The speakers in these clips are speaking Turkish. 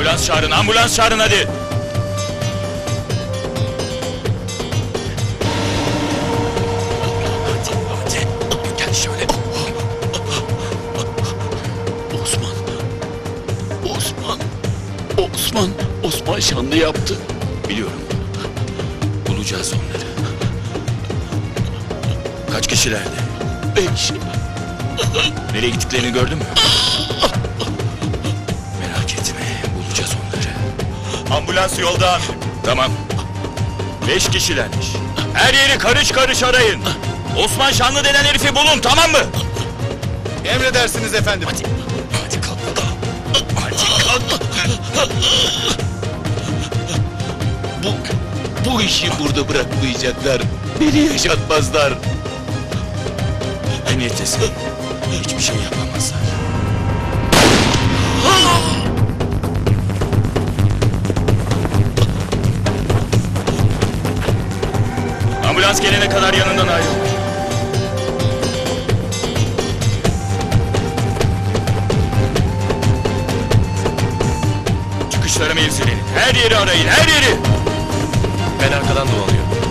Ambulans çağırın, ambulans çağırın hadi. Hadi, hadi. Gel şöyle. Osman. Osman. Osman. Osman Şanlı yaptı. Biliyorum. Bulacağız onları. Kaç kişilerdi? Beş. Nereye gittiklerini gördün mü? Ambulans yolda amirim. Tamam. Beş kişilermiş. Her yeri karış karış arayın. Osman Şanlı denen herifi bulun, tamam mı? Emredersiniz efendim. Hadi, hadi kalk. Hadi kalk. Bu, bu işi burada bırakmayacaklar. Beni yaşatmazlar. Emniyettesin. Hiçbir şey yapamazlar. Ambulans gelene kadar yanından ayrılma. Çıkışları mevzilerin. Her yeri arayın, her yeri. Ben arkadan dolanıyorum.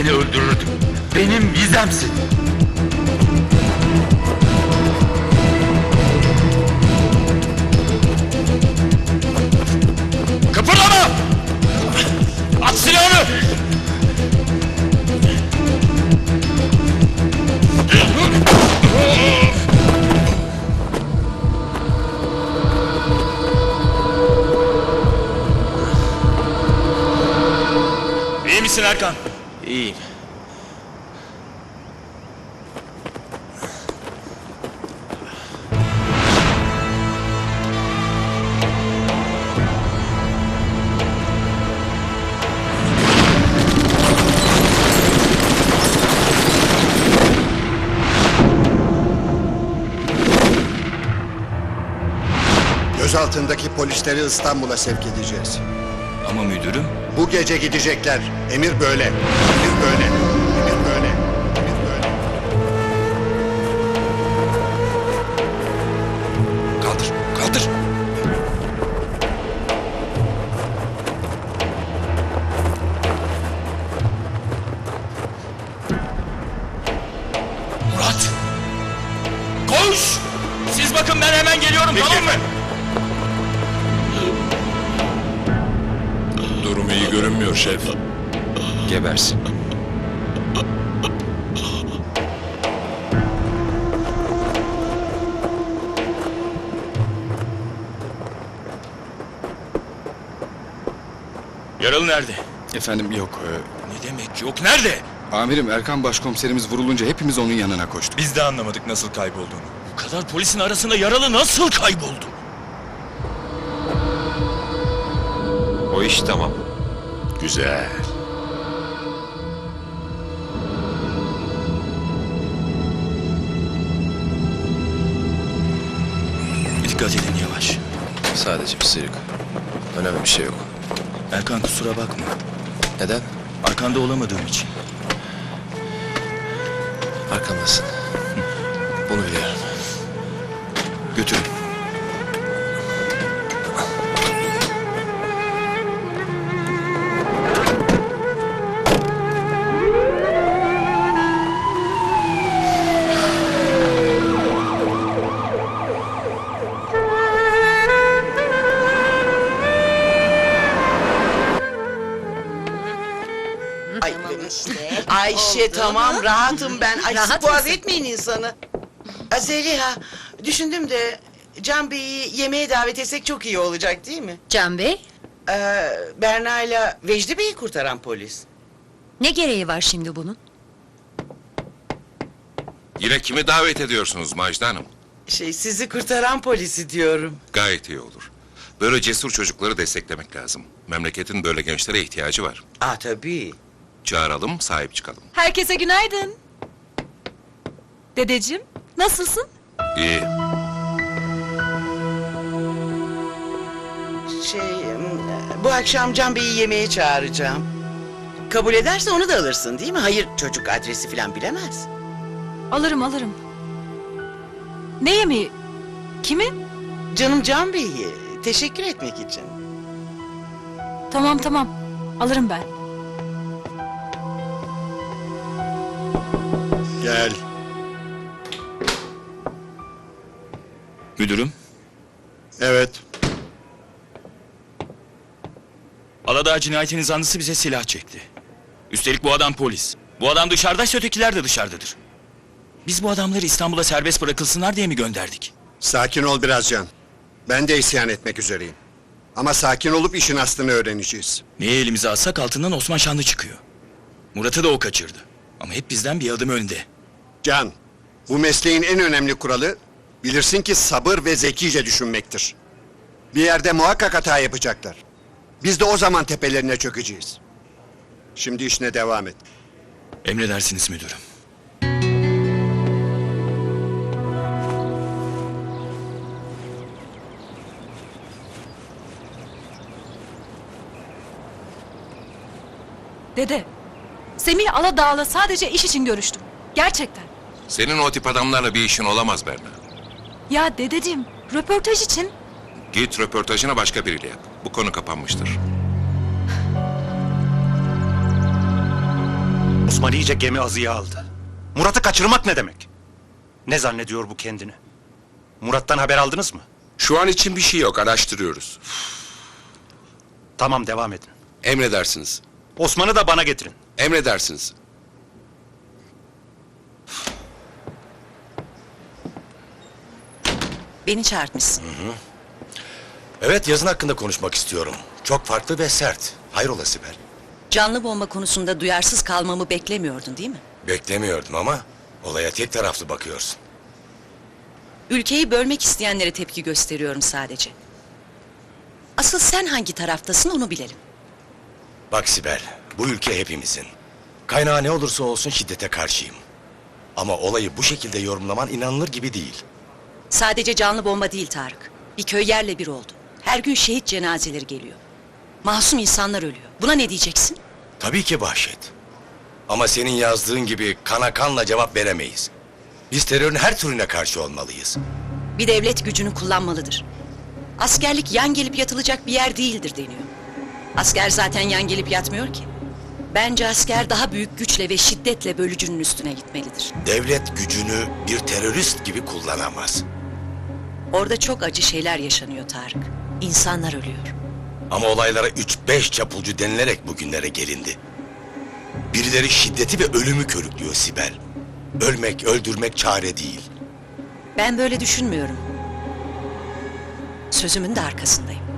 Seni öldürürdüm. Benim vizemsin. Kıpırdama! At silahını! İyi misin Erkan? İyiyim. Gözaltındaki polisleri İstanbul'a sevk edeceğiz. Ama müdürüm. Bu gece gidecekler. Emir böyle. Böyle. Emir böyle. Emir böyle. Kaldır, kaldır. Murat! Koş! Siz bakın ben hemen geliyorum tamam mı? Durum iyi görünmüyor şef. Gebersin. Yaralı nerede? Efendim yok. e, Ne demek yok nerede? amirim Erkan başkomiserimiz vurulunca hepimiz onun yanına koştuk. Biz de anlamadık nasıl kaybolduğunu. Bu kadar polisin arasında yaralı nasıl kayboldu? O iş tamam. Güzel. Dikkat edin yavaş. Sadece bir sıyrık. Önemli bir şey yok. Erkan kusura bakma. Neden? Arkanda olamadığım için. Arkamdasın. Bunu biliyorum. Oldu. tamam rahatım ben. Ay Rahat boğaz mısın? etmeyin insanı. Aa, Zeliha düşündüm de Can Bey'i yemeğe davet etsek çok iyi olacak değil mi? Can Bey, Ee, Berna ile Vecdi Bey'i kurtaran polis. ne gereği var şimdi bunun? Yine kimi davet ediyorsunuz Macide Hanım? Şey sizi kurtaran polisi diyorum. Gayet iyi olur. Böyle cesur çocukları desteklemek lazım. Memleketin böyle gençlere ihtiyacı var. Aa tabii. Çağıralım, sahip çıkalım. Herkese günaydın. Dedeciğim, nasılsın? İyi. Şey bu akşam Can Bey'i yemeğe çağıracağım. Kabul ederse onu da alırsın değil mi? Hayır çocuk adresi falan bilemez. Alırım, alırım. Ne yemeği? Kimi? Canım Can Bey'i teşekkür etmek için. Tamam, tamam. Alırım ben. Gel. Müdürüm, Evet. Aladağ cinayetinin zanlısı bize silah çekti. Üstelik bu adam polis. Bu adam dışarıdaysa ötekiler de dışarıdadır. Biz bu adamları İstanbul'a serbest bırakılsınlar diye mi gönderdik? Sakin ol biraz Can. Ben de isyan etmek üzereyim. Ama sakin olup işin aslını öğreneceğiz. Neyi elimize alsak altından Osman Şanlı çıkıyor. Murat'ı da o kaçırdı. Ama hep bizden bir adım önde. Can, bu mesleğin en önemli kuralı bilirsin ki sabır ve zekice düşünmektir. Bir yerde muhakkak hata yapacaklar. Biz de o zaman tepelerine çökeceğiz. Şimdi işine devam et. Emredersiniz müdürüm. Dede, Semih Aladağ'la sadece iş için görüştüm. Gerçekten. Senin o tip adamlarla bir işin olamaz Berna. Ya dedeciğim, röportaj için Git röportajını başka biriyle yap. Bu konu kapanmıştır. Osman iyice gemi azıya aldı. Murat'ı kaçırmak ne demek? Ne zannediyor bu kendini? Murat'tan haber aldınız mı? Şu an için bir şey yok, araştırıyoruz. Tamam devam edin. Emredersiniz. Osman'ı da bana getirin. Emredersiniz. Beni çağırtmışsın. Evet yazın hakkında konuşmak istiyorum. Çok farklı ve sert. Hayrola Sibel? Canlı bomba konusunda duyarsız kalmamı beklemiyordun değil mi? Beklemiyordum ama olaya tek taraflı bakıyorsun. Ülkeyi bölmek isteyenlere tepki gösteriyorum sadece. Asıl sen hangi taraftasın onu bilelim. Bak Sibel, bu ülke hepimizin. Kaynağı ne olursa olsun şiddete karşıyım. Ama olayı bu şekilde yorumlaman inanılır gibi değil. Sadece canlı bomba değil Tarık. Bir köy yerle bir oldu. Her gün şehit cenazeleri geliyor. Masum insanlar ölüyor. Buna ne diyeceksin? Tabii ki vahşet. Ama senin yazdığın gibi kana kanla cevap veremeyiz. Biz terörün her türüne karşı olmalıyız. Bir devlet gücünü kullanmalıdır. Askerlik yan gelip yatılacak bir yer değildir deniyor. Asker zaten yan gelip yatmıyor ki. Bence asker daha büyük güçle ve şiddetle bölücünün üstüne gitmelidir. Devlet gücünü bir terörist gibi kullanamaz. Orada çok acı şeyler yaşanıyor Tarık. İnsanlar ölüyor. Ama olaylara üç beş çapulcu denilerek bugünlere gelindi. Birileri şiddeti ve ölümü körüklüyor Sibel. Ölmek, öldürmek çare değil. Ben böyle düşünmüyorum. Sözümün de arkasındayım.